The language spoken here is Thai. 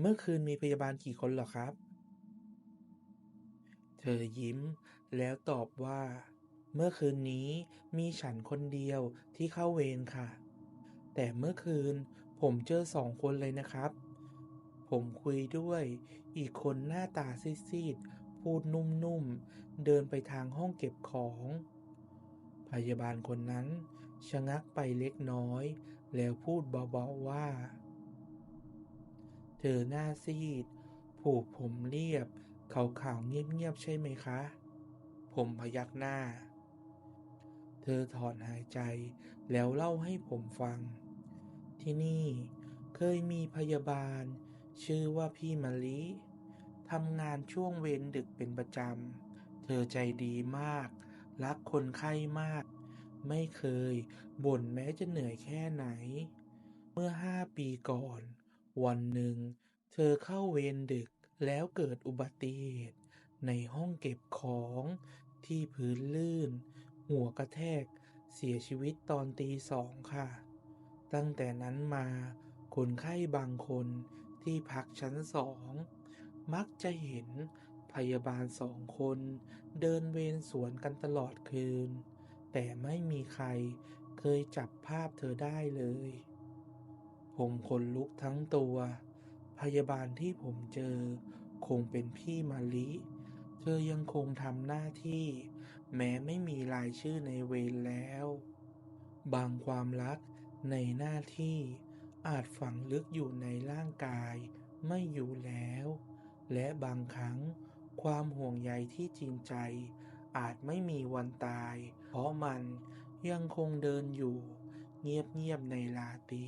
เมื่อคืนมีพยาบาลกี่คนเหรอครับ เธอยิ้ม แล้วตอบว่า เมื่อคืนนี้มีฉันคนเดียวที่เข้าเวรค่ะ แต่เมื่อคืนผมเจอสองคนเลยนะครับ ผมคุยด้วย อีกคนหน้าตาซีดๆ พูดนุ่มๆ เดินไปทางห้องเก็บของ พยาบาลคนนั้นชะงักไปเล็กน้อย แล้วพูดเบาๆว่า เธอหน้าซีด ผูกผมเรียบขาวๆเงียบๆใช่ไหมคะ ผมพยักหน้า เธอถอนหายใจแล้วเล่าให้ผมฟัง ที่นี่เคยมีพยาบาล ชื่อว่าพี่มะลิทำงานช่วงเวรดึกเป็นประจำ เธอใจดีมาก รักคนไข้มาก ไม่เคยบ่นแม้จะเหนื่อยแค่ไหน เมื่อห้าปีก่อน วันหนึ่ง เธอเข้าเวรดึกแล้วเกิดอุบัติเหตุ ในห้องเก็บของที่พื้นลื่น หัวกระแทกเสียชีวิตตอนตีสองค่ะ ตั้งแต่นั้นมาคนไข้บางคนที่พักชั้นสอง มักจะเห็นพยาบาลสองคนเดินเวรสวนกันตลอดคืน แต่ไม่มีใครเคยจับภาพเธอได้เลย ผมขนลุกทั้งตัว พยาบาลที่ผมเจอ คงเป็นพี่มาลิ เธอยังคงทำหน้าที่ แม้ไม่มีรายชื่อในเวรแล้ว บางความรักในหน้าที่อาจฝังลึกอยู่ในร่างกายไม่อยู่แล้ว และบางครั้งความห่วงใยที่จริงใจ อาจไม่มีวันตาย เพราะมันยังคงเดินอยู่ เงียบๆในลาตี